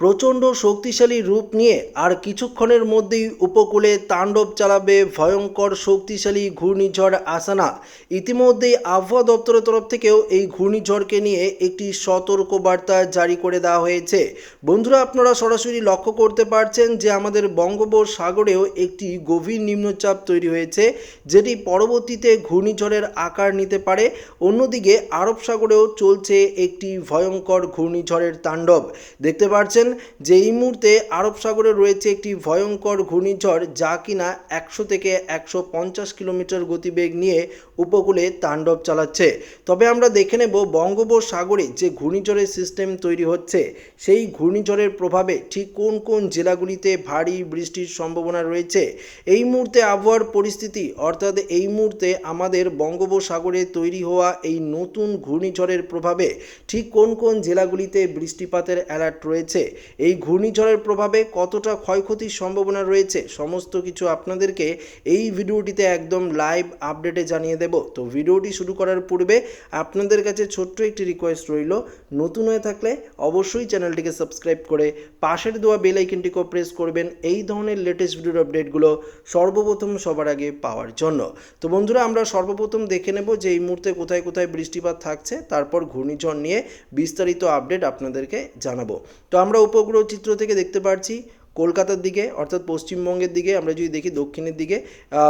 প্রচণ্ড শক্তিশালী রূপ নিয়ে আর কিছুক্ষণের মধ্যেই উপকূলে তাণ্ডব চালাবে ভয়ঙ্কর শক্তিশালী ঘূর্ণিঝড় আসানা। ইতিমধ্যেই আবহাওয়া দপ্তরের তরফ থেকেও এই ঘূর্ণিঝড়কে নিয়ে একটি সতর্ক বার্তা জারি করে দেওয়া হয়েছে। বন্ধুরা, আপনারা সরাসরি লক্ষ্য করতে পারছেন যে আমাদের বঙ্গোপসাগরেও একটি গভীর নিম্নচাপ তৈরি হয়েছে, যেটি পরবর্তীতে ঘূর্ণিঝড়ের আকার নিতে পারে। অন্যদিকে, আরব সাগরেও চলছে একটি ভয়ঙ্কর ঘূর্ণিঝড়ের তাণ্ডব। দেখতে পাচ্ছেন যে এই মুহূর্তে আরব সাগরে রয়েছে একটি ভয়ঙ্কর ঘূর্ণিঝড় যা কিনা একশো থেকে একশো পঞ্চাশ কিলোমিটার গতিবেগ নিয়ে উপকূলে তাণ্ডব চালাচ্ছে। তবে আমরা দেখে নেব বঙ্গোপসাগরে যে ঘূর্ণিঝড়ের সিস্টেম তৈরি হচ্ছে, সেই ঘূর্ণিঝড়ের প্রভাবে ঠিক কোন কোন জেলাগুলিতে ভারী বৃষ্টির সম্ভাবনা রয়েছে। এই মুহূর্তে আবহাওয়ার পরিস্থিতি, অর্থাৎ এই মুহূর্তে আমাদের বঙ্গোপসাগরে তৈরি হওয়া এই নতুন ঘূর্ণিঝড়ের প্রভাবে ঠিক কোন কোন জেলাগুলিতে বৃষ্টিপাতের অ্যালার্ট রয়েছে এই ঘূর্ণিঝড়ের প্রভাবে কতটা ক্ষয়ক্ষতির সম্ভাবনা রয়েছে সমস্ত কিছু আপনাদেরকে এই ভিডিওটিতে একদম লাইভ আপডেটে জানিয়ে দেব। তো ভিডিওটি শুরু করার পূর্বে আপনাদের কাছে ছোট্ট একটি রিকোয়েস্ট রইল। নতুন হয়ে থাকলে অবশ্যই চ্যানেলটিকে সাবস্ক্রাইব করে পাশের দেওয়া বেল আইকনটিকেও প্রেস করবেন। এই ধরনের লেটেস্ট ভিডিওর আপডেটগুলো সর্বপ্রথম সবার আগে পাওয়ার জন্য। তো বন্ধুরা, আমরা সর্বপ্রথম দেখে নেব যে এই মুহূর্তে কোথায় কোথায় বৃষ্টিপাত থাকছে, তারপর ঘূর্ণিঝড় নিয়ে বিস্তারিত আপডেট আপনাদেরকে জানাব। তো আমরা উপগ্রহ চিত্র থেকে দেখতে পারছি। কলকাতার দিকে, অর্থাৎ পশ্চিমবঙ্গের দিকে, আমরা যদি দেখি দক্ষিণের দিকে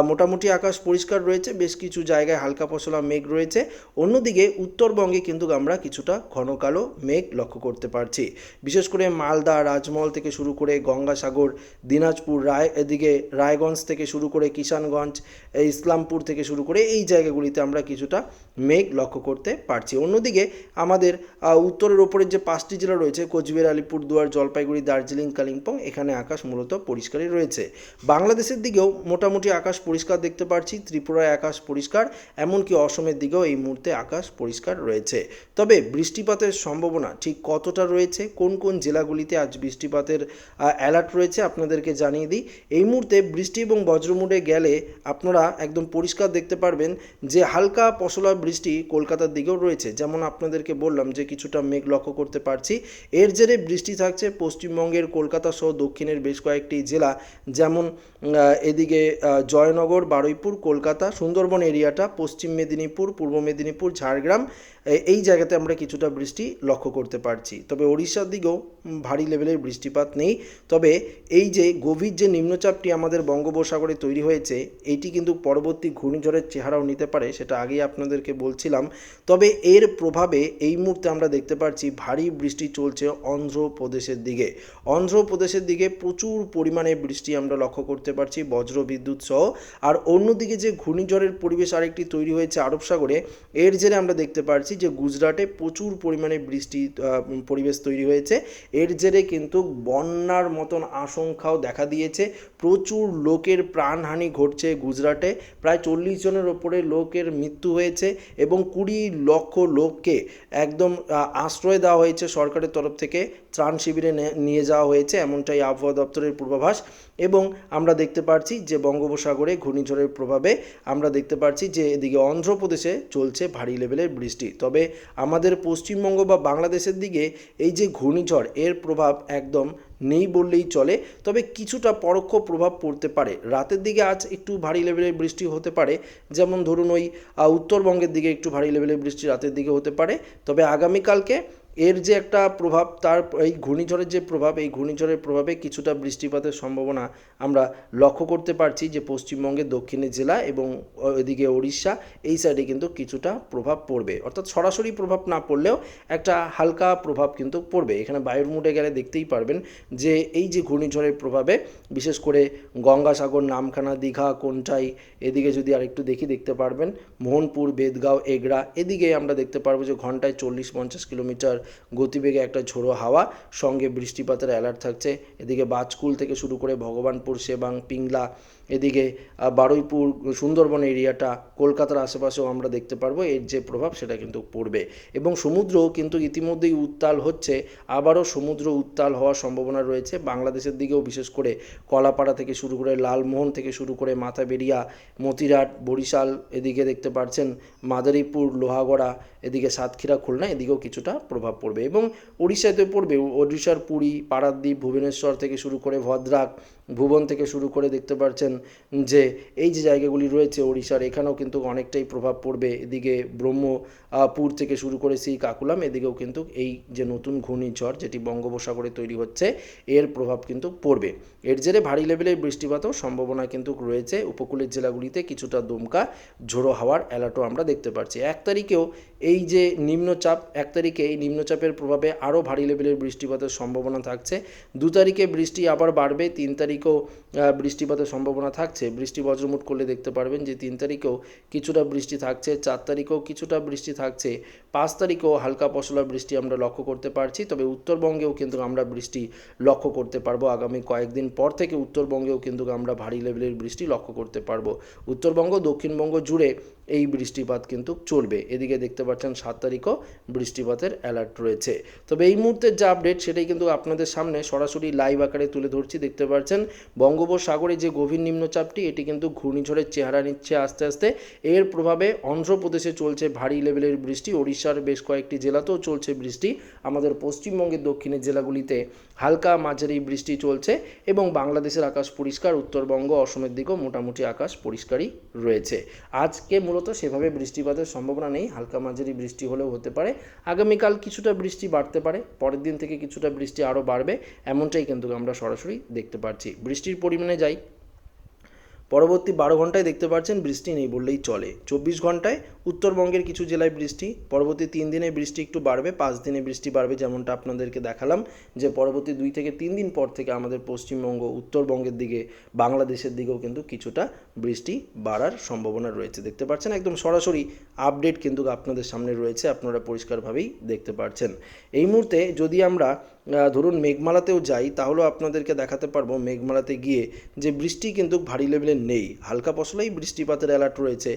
মোটামুটি আকাশ পরিষ্কার রয়েছে, বেশ কিছু জায়গায় হালকা পশলা মেঘ রয়েছে। অন্যদিকে, উত্তরবঙ্গে কিন্তু আমরা কিছুটা ঘন কালো মেঘ লক্ষ্য করতে পারছি। বিশেষ করে মালদা, রাজমহল থেকে শুরু করে গঙ্গাসাগর, দিনাজপুর, রায়, এদিকে রায়গঞ্জ থেকে শুরু করে কিষানগঞ্জ ইসলামপুর থেকে শুরু করে এই জায়গাগুলিতে আমরা কিছুটা মেঘ লক্ষ্য করতে পারছি। অন্যদিকে আমাদের উত্তরের ওপরের যে পাঁচটি জেলা রয়েছে, কোচবিহার, আলিপুরদুয়ার, জলপাইগুড়ি, দার্জিলিং, কালিম্পং, এখানে আকাশ মূলত পরিষ্কারই রয়েছে। বাংলাদেশের দিকেও মোটামুটি আকাশ পরিষ্কার দেখতে পাচ্ছি ত্রিপুরায় আকাশ পরিষ্কার, এমনকি অসমের দিকেও এই মুহূর্তে আকাশ পরিষ্কার রয়েছে। তবে বৃষ্টিপাতের সম্ভাবনা ঠিক কতটা রয়েছে, কোন কোন জেলাগুলিতে আজ বৃষ্টিপাতের অ্যালার্ট রয়েছে আপনাদেরকে জানিয়ে দিই। এই মুহূর্তে বৃষ্টি এবং বজ্রমুডে গেলে আপনারা একদম পরিষ্কার দেখতে পারবেন যে হালকা পশলা বৃষ্টি কলকাতার দিকেও রয়েছে। যেমন আপনাদেরকে বললাম যে কিছুটা মেঘ লক্ষ্য করতে পারছি। এর জেরে বৃষ্টি থাকছে পশ্চিমবঙ্গের কলকাতা সহ দক্ষিণের বেশ কয়েকটি জেলা। যেমন এদিকে জয়নগর, বারুইপুর, কলকাতা, সুন্দরবন এরিয়াটা, পশ্চিম মেদিনীপুর, পূর্ব মেদিনীপুর, ঝাড়গ্রাম এই জায়গাতে আমরা কিছুটা বৃষ্টি লক্ষ্য করতে পারছি। তবে ওড়িশার দিকেও ভারী লেভেলের বৃষ্টিপাত নেই। তবে এই যে গভীর যে নিম্নচাপটি আমাদের বঙ্গোপসাগরে তৈরি হয়েছে এইটি কিন্তু পরবর্তী ঘূর্ণিঝড়ের চেহারাও নিতে পারে। সেটা আগেই আপনাদেরকে বলছিলাম, তবে এর প্রভাবে এই মুহূর্তে আমরা দেখতে পাচ্ছি ভারী বৃষ্টি চলছে অন্ধ্রপ্রদেশের দিকে। অন্ধ্রপ্রদেশের দিকে প্রচুর পরিমাণে বৃষ্টি আমরা লক্ষ্য করতে পারছি বজ্র বিদ্যুৎ সহ। আর অন্যদিকে যে ঘূর্ণিঝড়ের পরিবেশ আরেকটি তৈরি হয়েছে আরব সাগরে, এর জেরে আমরা দেখতে পাচ্ছি যে গুজরাটে প্রচুর পরিমাণে বৃষ্টি পরিবেশ তৈরি হয়েছে। এর জেরে কিন্তু বন্যার মতন আশঙ্কাও দেখা দিয়েছে। প্রচুর লোকের প্রাণহানি ঘটছে গুজরাটে। প্রায় চল্লিশ জনের ওপরে লোকের মৃত্যু হয়েছে। এবং কুড়ি লক্ষ লোককে একদম আশ্রয় দেওয়া হয়েছে সরকারের তরফ থেকে। ত্রাণ শিবিরে নিয়ে যাওয়া হয়েছে এমনটাই আবহাওয়া দপ্তরের পূর্বাভাস। এবং আমরা দেখতে পাচ্ছি যে বঙ্গোপসাগরে ঘূর্ণিঝড়ের প্রভাবে আমরা দেখতে পাচ্ছি যে এদিকে অন্ধ্রপ্রদেশে চলছে ভারী লেভেলের বৃষ্টি। তবে আমাদের পশ্চিমবঙ্গ বা বাংলাদেশের দিকে এই যে ঘূর্ণিঝড়, এর প্রভাব একদম নেই বললেই চলে, তবে কিছুটা পরোক্ষ প্রভাব পড়তে পারে। রাতের দিকে আজ একটু ভারী লেভেলের বৃষ্টি হতে পারে, যেমন ধরুন ওই উত্তরবঙ্গের দিকে একটু ভারী লেভেলের বৃষ্টি রাতের দিকে হতে পারে। তবে আগামীকালকে এর যে একটা প্রভাব, তার এই ঘূর্ণিঝড়ের যে প্রভাব, এই ঘূর্ণিঝড়ের প্রভাবে কিছুটা বৃষ্টিপাতের সম্ভাবনা আমরা লক্ষ্য করতে পারছি যে পশ্চিমবঙ্গের দক্ষিণের জেলা এবং এদিকে উড়িষ্যা এই সাইডে কিন্তু কিছুটা প্রভাব পড়বে। অর্থাৎ সরাসরি প্রভাব না পড়লেও একটা হালকা প্রভাব কিন্তু পড়বে। এখানে বায়ুর মুডে গেলে দেখতেই পারবেন যে এই যে ঘূর্ণিঝড়ের প্রভাবে, বিশেষ করে গঙ্গাসাগর, নামখানা, দীঘা, কোনটাই, এদিকে যদি আরেকটু দেখি দেখতে পারবেন, মোহনপুর, বেদগাঁও এগরা এদিকে আমরা দেখতে পারব যে ঘন্টায় চল্লিশ পঞ্চাশ কিলোমিটার গতিবেগে একটা ঝোড়ো হাওয়া, সঙ্গে বৃষ্টিপাতের অ্যালার্ট থাকছে। এদিকে বাজকুল থেকে শুরু করে ভগবানপুর, সেবাং, পিংলা এদিকে বারুইপুর, সুন্দরবন এরিয়াটা, কলকাতার আশেপাশেও আমরা দেখতে পারব, এর যে প্রভাব সেটা কিন্তু পড়বে। এবং সমুদ্র কিন্তু ইতিমধ্যেই উত্তাল হচ্ছে, আবারও সমুদ্র উত্তাল হওয়ার সম্ভাবনা রয়েছে। বাংলাদেশের দিকেও বিশেষ করে কলাপাড়া থেকে শুরু করে লালমোহন থেকে শুরু করে মাথাবেরিয়া মতিরাট বরিশাল এদিকে দেখতে পাচ্ছেন মাদারীপুর, লোহাগড়া, এদিকে সাতক্ষীরা, খুলনা, এদিকেও কিছুটা প্রভাব পড়বে। এবং উড়িষ্যাতে পড়বে ওড়িশার পুরী, পারাদ্বীপ, ভুবনেশ্বর থেকে শুরু করে ভদ্রাক ভুবন থেকে শুরু করে দেখতে পাচ্ছেন যে এই যে জায়গাগুলি রয়েছে ওড়িশার, এখানেও কিন্তু অনেকটাই প্রভাব পড়বে। এদিকে ব্রহ্মপুর থেকে শুরু করে সেই কাকুলাম, এদিকেও কিন্তু এই যে নতুন ঘূর্ণিঝড় যেটি বঙ্গোপসাগরে তৈরি হচ্ছে, এর প্রভাব কিন্তু পড়বে। এর জেরে ভারী লেভেলের বৃষ্টিপাতও সম্ভাবনা কিন্তু রয়েছে। উপকূলের জেলাগুলিতে কিছুটা দমকা, ঝোড়ো হাওয়ার অ্যালার্টও আমরা দেখতে পাচ্ছি এক তারিখেও এই যে নিম্নচাপ, এক তারিখে এই নিম্নচাপের প্রভাবে আরও ভারী লেভেলের বৃষ্টিপাতের সম্ভাবনা থাকছে। দু তারিখে বৃষ্টি আবার বাড়বে, তিন তারিখেও বৃষ্টিপাতের সম্ভাবনা থাকছে। বৃষ্টি বজ্রমুট করলে দেখতে পারবেন যে তিন তারিখেও কিছুটা বৃষ্টি থাকছে, চার তারিখেও কিছুটা বৃষ্টি থাকছে, পাঁচ তারিখেও হালকা পশলা বৃষ্টি আমরা লক্ষ্য করতে পারছি। তবে উত্তরবঙ্গেও কিন্তু আমরা বৃষ্টি লক্ষ্য করতে পারব। আগামী কয়েকদিন পর থেকে উত্তরবঙ্গেও কিন্তু আমরা ভারী লেভেলের বৃষ্টি লক্ষ্য করতে পারব। উত্তরবঙ্গ, দক্ষিণবঙ্গ জুড়ে এই বৃষ্টিপাত কিন্তু চলবে। এদিকে দেখতে পাচ্ছেন সাত তারিখও বৃষ্টিপাতের অ্যালার্ট রয়েছে। তবে এই মুহূর্তের যে আপডেট, সেটাই কিন্তু আপনাদের সামনে সরাসরি লাইভ আকারে তুলে ধরছি। দেখতে পাচ্ছেন বঙ্গোপসাগরে যে গভীর নিম্নচাপটি, এটি কিন্তু ঘূর্ণিঝড়ের চেহারা নিচ্ছে আস্তে আস্তে। এর প্রভাবে অন্ধ্রপ্রদেশে চলছে ভারী লেভেলের বৃষ্টি, ওড়িশার বেশ কয়েকটি জেলাতেও চলছে বৃষ্টি। আমাদের পশ্চিমবঙ্গের দক্ষিণের জেলাগুলিতে হালকা মাঝারি বৃষ্টি চলছে এবং বাংলাদেশের আকাশ পরিষ্কার, উত্তরবঙ্গ, অসমের দিকেও মোটামুটি আকাশ পরিষ্কারই রয়েছে। আজকে মূলত সেভাবে বৃষ্টিপাতের সম্ভাবনা নেই, হালকা মাঝারি বৃষ্টি হলেও হতে পারে। আগামীকাল কিছুটা বৃষ্টি বাড়তে পারে, পরের দিন থেকে কিছুটা বৃষ্টি আরও বাড়বে, এমনটাই কিন্তু আমরা সরাসরি দেখতে পাচ্ছি। বৃষ্টির পরিমাণে যাই, পরবর্তী বারো ঘন্টায় দেখতে পাচ্ছেন বৃষ্টি নেই বললেই চলে। চব্বিশ ঘন্টায় উত্তরবঙ্গের কিছু জেলায় বৃষ্টি, পরবর্তী তিন দিনে বৃষ্টি একটু বাড়বে, পাঁচ দিনে বৃষ্টি বাড়বে যেমনটা আপনাদেরকে দেখালাম, যে পরবর্তী দুই থেকে তিন দিন পর থেকে আমাদের পশ্চিমবঙ্গ, উত্তরবঙ্গের দিকে, বাংলাদেশের দিকেও কিন্তু কিছুটা বৃষ্টি বাড়ার সম্ভাবনা রয়েছে। দেখতে পাচ্ছেন, একদম সরাসরি আপডেট কিন্তু আপনাদের সামনে রয়েছে, আপনারা পরিষ্কারভাবেই দেখতে পাচ্ছেন এই মুহূর্তে যদি আমরা ধরুন মেঘমালাতেও যাই, তাহলেও আপনাদেরকে দেখাতে পারব মেঘমালাতে গিয়ে যে বৃষ্টি কিন্তু ভারী লেভেলের নেই। হালকা পশলাই বৃষ্টিপাতের অ্যালার্ট রয়েছে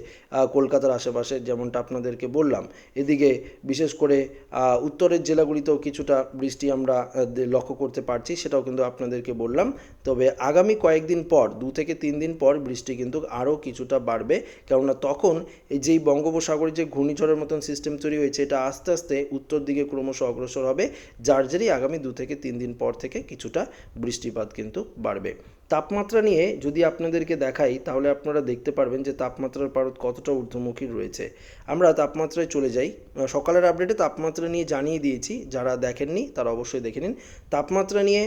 কলকাতার আশেপাশে যেমনটা আপনাদেরকে বললাম। এদিকে বিশেষ করে উত্তরের জেলাগুলিতেও কিছুটা বৃষ্টি আমরা লক্ষ্য করতে পারছি, সেটাও কিন্তু আপনাদেরকে বললাম। তবে আগামী কয়েকদিন পর, দু থেকে তিন দিন পর বৃষ্টি কিন্তু আরও কিছুটা বাড়বে। কেননা তখন এই যেই বঙ্গোপসাগরে যে ঘূর্ণিঝড়ের মতন সিস্টেম তৈরি হয়েছে, এটা আস্তে আস্তে উত্তর দিকে ক্রমশ অগ্রসর হবে, যার জেরেই আগামী দু থেকে তিন দিন পর থেকে কিছুটা বৃষ্টিপাত কিন্তু বাড়বে। তাপমাত্রা নিয়ে যদি আপনাদেরকে দেখাই, তাহলে আপনারা দেখতে পারবেন যে তাপমাত্রার পারদ কতটা ঊর্ধ্বমুখী রয়েছে। আমরা তাপমাত্রায় চলে যাই। সকালের আপডেটে তাপমাত্রা নিয়ে জানিয়ে দিয়েছি। যারা দেখেননি, তারা অবশ্যই দেখে নিন। তাপমাত্রা নিয়ে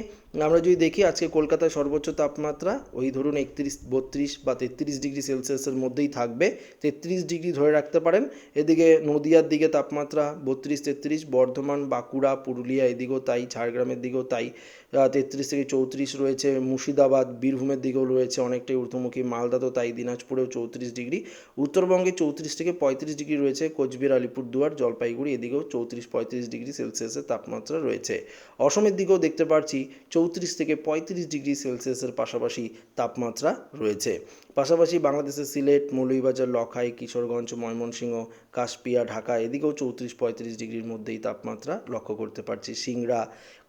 আমরা যদি দেখি, আজকে কলকাতায় সর্বোচ্চ তাপমাত্রা ওই ধরুন একত্রিশ, বত্রিশ বা তেত্রিশ ডিগ্রি সেলসিয়াসের মধ্যেই থাকবে। তেত্রিশ ডিগ্রি ধরে রাখতে পারেন। এদিকে নদিয়ার দিকে তাপমাত্রা বত্রিশ, তেত্রিশ, বর্ধমান, বাঁকুড়া, পুরুলিয়া এদিকেও তাই, ঝাড়গ্রামের দিকেও তাই। তেত্রিশ থেকে চৌত্রিশ রয়েছে, মুর্শিদাবাদ, বীরভূমের দিকেও রয়েছে অনেকটাই ঊর্ধ্বমুখী, মালদা তো তাই দিনাজপুরেও চৌত্রিশ ডিগ্রি, উত্তরবঙ্গে চৌত্রিশ থেকে পঁয়ত্রিশ ডিগ্রি রয়েছে, কোচবিহার, আলিপুরদুয়ার, জলপাইগুড়ি, এদিকেও চৌত্রিশ পঁয়ত্রিশ ডিগ্রি সেলসিয়াসের তাপমাত্রা রয়েছে। অসমের দিকেও দেখতে পাচ্ছি চৌত্রিশ থেকে পঁয়ত্রিশ ডিগ্রি সেলসিয়াসের পাশাপাশি তাপমাত্রা রয়েছে। পাশাপাশি বাংলাদেশের সিলেট, মৌলভীবাজার, লখাই, কিশোরগঞ্জ, ময়মনসিংহ, কাশপিয়া, ঢাকা এদিকেও চৌত্রিশ, পঁয়ত্রিশ ডিগ্রির মধ্যেই তাপমাত্রা লক্ষ্য করতে পারছি। সিংড়া,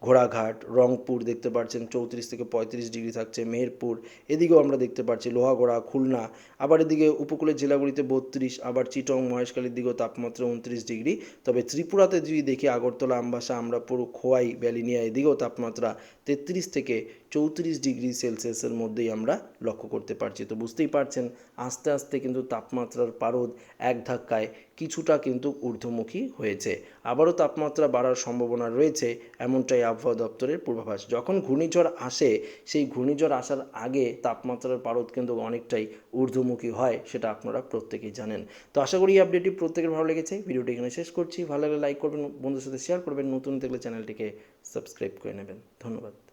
ঘোড়াঘাট, রংপুর দেখতে পাচ্ছেন চৌত্রিশ থেকে পঁয়ত্রিশ ডিগ্রি থাকছে। মেহেরপুর এদিকেও আমরা দেখতে পাচ্ছি লোহাগড়া, খুলনা, আবার এদিকে উপকূলের জেলাগুলিতে বত্রিশ, আবার চিটং, মহেশখালীর দিকেও তাপমাত্রা উনত্রিশ ডিগ্রি। তবে ত্রিপুরাতে যদি দেখি আগরতলা, আমবাসা, আমরাপুর, খোয়াই, ব্যালিনিয়া এদিকেও তাপমাত্রা তেত্রিশ থেকে চৌত্রিশ ডিগ্রি সেলসিয়াসের মধ্যেই আমরা লক্ষ্য করতে পারছি। তো বুঝতেই পারছেন, আস্তে আস্তে কিন্তু তাপমাত্রার পারদ এক ধাক্কায় কিছুটা কিন্তু ঊর্ধ্বমুখী হয়েছে। আবারও তাপমাত্রা বাড়ার সম্ভাবনা রয়েছে এমনটাই আবহাওয়া দপ্তরের পূর্বাভাস। যখন ঘূর্ণিঝড় আসে, সেই ঘূর্ণিঝড় আসার আগে তাপমাত্রার পারদ কিন্তু অনেকটাই ঊর্ধ্বমুখী হয়, সেটা আপনারা প্রত্যেকেই জানেন। তো আশা করি এই আপডেটটি প্রত্যেকের ভালো লেগেছে। ভিডিওটি এখানে শেষ করছি। ভালো লাগলে লাইক করবেন, বন্ধুদের সাথে শেয়ার করবেন। নতুন দেখলে চ্যানেলটিকে সাবস্ক্রাইব করে নেবেন। ধন্যবাদ।